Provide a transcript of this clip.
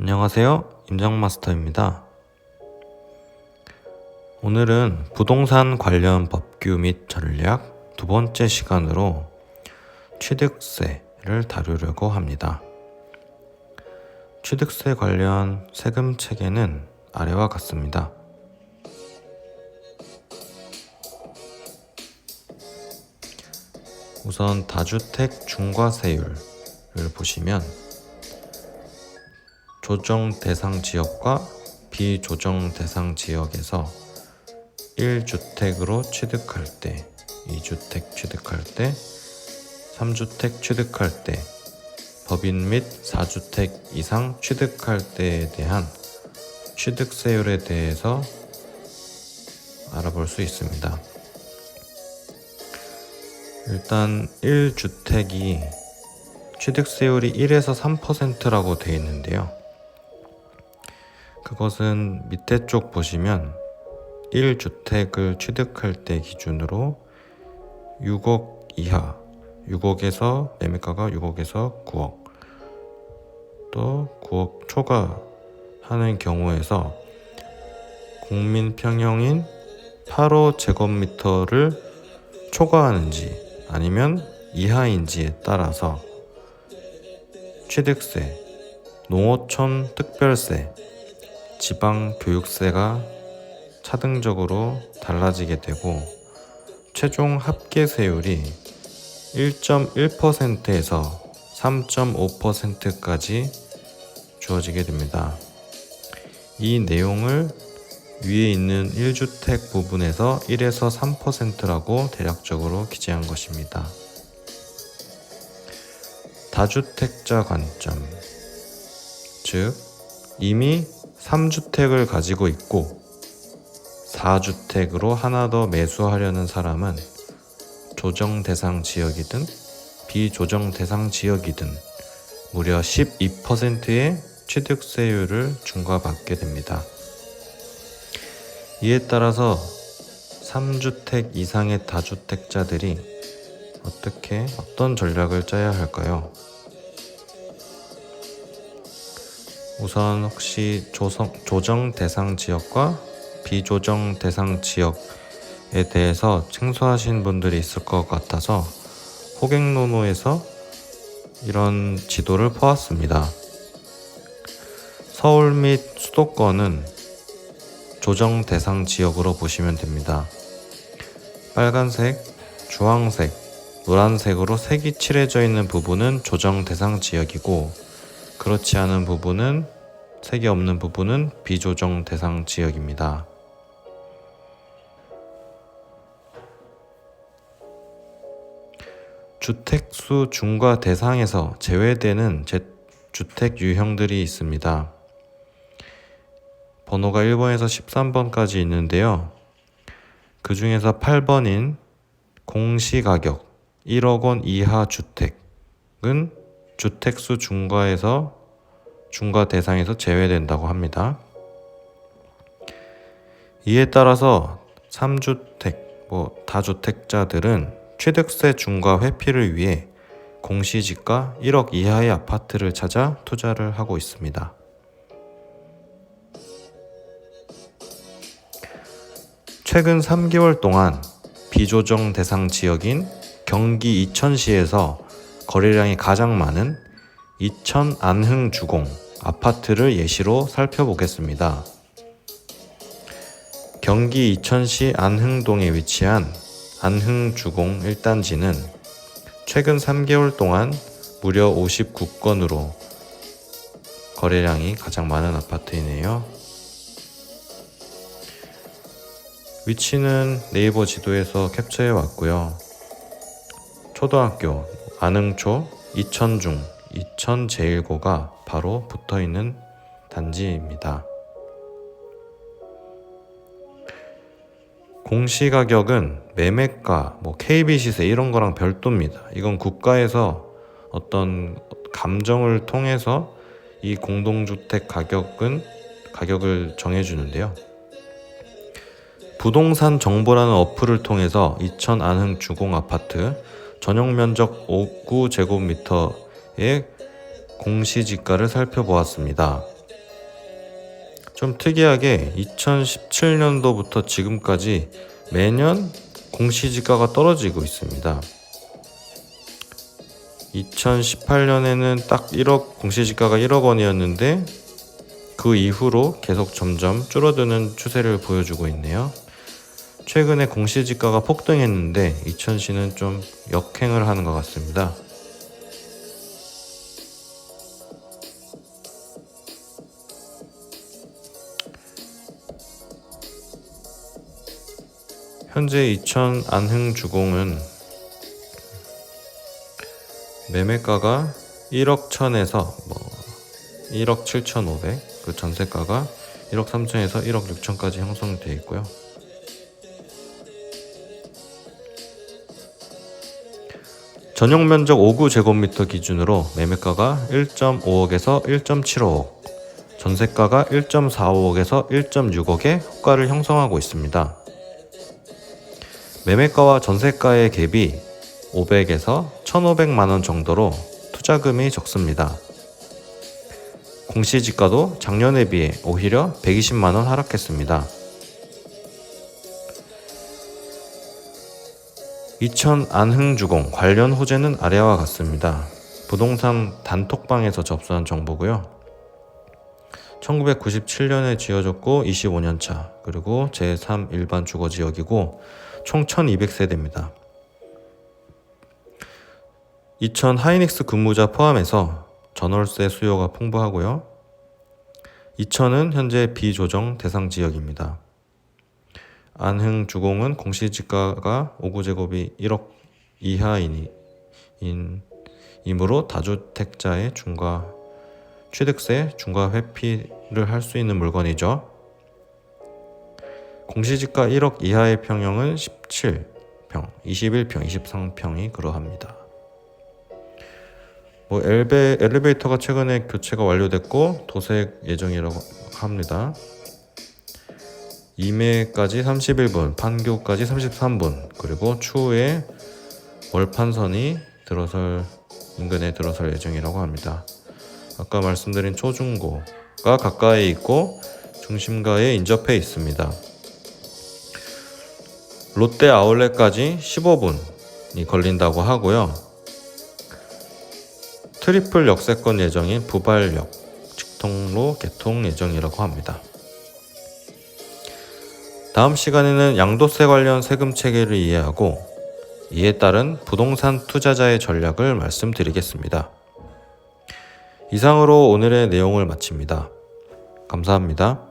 안녕하세요. 임정마스터입니다. 오늘은 부동산 관련 법규 및 전략 두 번째 시간으로 취득세를 다루려고 합니다. 취득세 관련 세금 체계는 아래와 같습니다. 우선 다주택 중과세율을 보시면 조정 대상 지역과 비조정 대상 지역에서 1주택으로 취득할 때, 2주택 취득할 때, 3주택 취득할 때, 법인 및 4주택 이상 취득할 때에 대한 취득세율에 대해서 알아볼 수 있습니다. 일단 1주택이 취득세율이 1에서 3%라고 되어 있는데요. 그것은 밑에 쪽 보시면 1주택을 취득할 때 기준으로 6억 이하, 6억에서 매매가가 6억에서 9억, 또 9억 초과 하는 경우에서 국민 평형인 8호 제곱미터를 초과하는지 아니면 이하인지에 따라서 취득세, 농어촌 특별세, 지방 교육세가 차등적으로 달라지게 되고 최종 합계세율이 1.1%에서 3.5%까지 주어지게 됩니다. 이 내용을 위에 있는 1주택 부분에서 1에서 3%라고 대략적으로 기재한 것입니다. 다주택자 관점 즉 이미 3주택을 가지고 있고 4주택으로 하나 더 매수하려는 사람은 조정 대상 지역이든 비조정 대상 지역이든 무려 12%의 취득세율을 중과받게 됩니다. 이에 따라서 3주택 이상의 다주택자들이 어떻게 어떤 전략을 짜야 할까요? 우선 혹시 조성, 조정 대상 지역과 비조정 대상 지역에 대해서 생소하신 분들이 있을 것 같아서 호갱노노에서 이런 지도를 보았습니다. 서울 및 수도권은 조정 대상 지역으로 보시면 됩니다. 빨간색, 주황색, 노란색으로 색이 칠해져 있는 부분은 조정 대상 지역이고 그렇지 않은 부분은 색이 없는 부분은 비조정 대상 지역입니다. 주택수 중과 대상에서 제외되는 주택 유형들이 있습니다. 번호가 1번에서 13번까지 있는데요. 그 중에서 8번인 공시가격 1억 원 이하 주택은 주택수 중과에서 중과 대상에서 제외된다고 합니다. 이에 따라서 3주택, 뭐 다주택자들은 취득세 중과 회피를 위해 공시지가 1억 이하의 아파트를 찾아 투자를 하고 있습니다. 최근 3개월 동안 비조정 대상 지역인 경기 이천시에서 거래량이 가장 많은 이천 안흥 주공 아파트를 예시로 살펴보겠습니다. 경기 이천시 안흥동에 위치한 안흥 주공 1단지는 최근 3개월 동안 무려 59건으로 거래량이 가장 많은 아파트이네요. 위치는 네이버 지도에서 캡처해 왔고요. 초등학교 안흥초 이천중 이천제일고가 바로 붙어 있는 단지입니다. 공시 가격은 매매가, 뭐 KB 시세 이런 거랑 별도입니다. 이건 국가에서 어떤 감정을 통해서 이 공동주택 가격은 가격을 정해주는데요. 부동산 정보라는 어플을 통해서 이천 안흥 주공 아파트 전용 면적 5구 제곱미터의 공시지가를 살펴보았습니다. 좀 특이하게 2017년도부터 지금까지 매년 공시지가가 떨어지고 있습니다. 2018년에는 딱 1억 공시지가가 1억 원이었는데 그 이후로 계속 점점 줄어드는 추세를 보여주고 있네요. 최근에 공시지가가 폭등했는데 이천시는 좀 역행을 하는 것 같습니다. 현재 이천 안흥주공은 매매가가 1억 1000에서 뭐 1억 7,500, 그 전세가가 1억 3천에서 1억 6천까지 형성되어 있고요. 전용 면적 5구 제곱미터 기준으로 매매가가 1.5억에서 1.75억, 전세가가 1.45억에서 1.6억의 호가를 형성하고 있습니다. 매매가와 전세가의 갭이 500에서 1,500만 원 정도로 투자금이 적습니다. 공시지가도 작년에 비해 오히려 120만 원 하락했습니다. 이천 안흥주공 관련 호재는 아래와 같습니다. 부동산 단톡방에서 접수한 정보고요. 1997년에 지어졌고 25년 차 그리고 제3 일반 주거 지역이고 총 1200세대입니다. 이천 하이닉스 근무자 포함해서 전월세 수요가 풍부하고요. 이천은 현재 비조정 대상 지역입니다. 안흥 주공은 공시지가가 5구제곱이 1억 이하이니 인, 이므로 다주택자의 중과 취득세 중과 회피를 할 수 있는 물건이죠. 공시지가 1억 이하의 평형은 17평, 21평, 23평이 그러합니다. 뭐 엘베, 엘리베이터가 최근에 교체가 완료됐고 도색 예정이라고 합니다. 임해까지 31분, 판교까지 33분, 그리고 추후에 월판선이 들어설 인근에 들어설 예정이라고 합니다. 아까 말씀드린 초중고가 가까이 있고 중심가에 인접해 있습니다. 롯데 아울렛까지 15분이 걸린다고 하고요. 트리플 역세권 예정인 부발역 직통로 개통 예정이라고 합니다. 다음 시간에는 양도세 관련 세금 체계를 이해하고 이에 따른 부동산 투자자의 전략을 말씀드리겠습니다. 이상으로 오늘의 내용을 마칩니다. 감사합니다.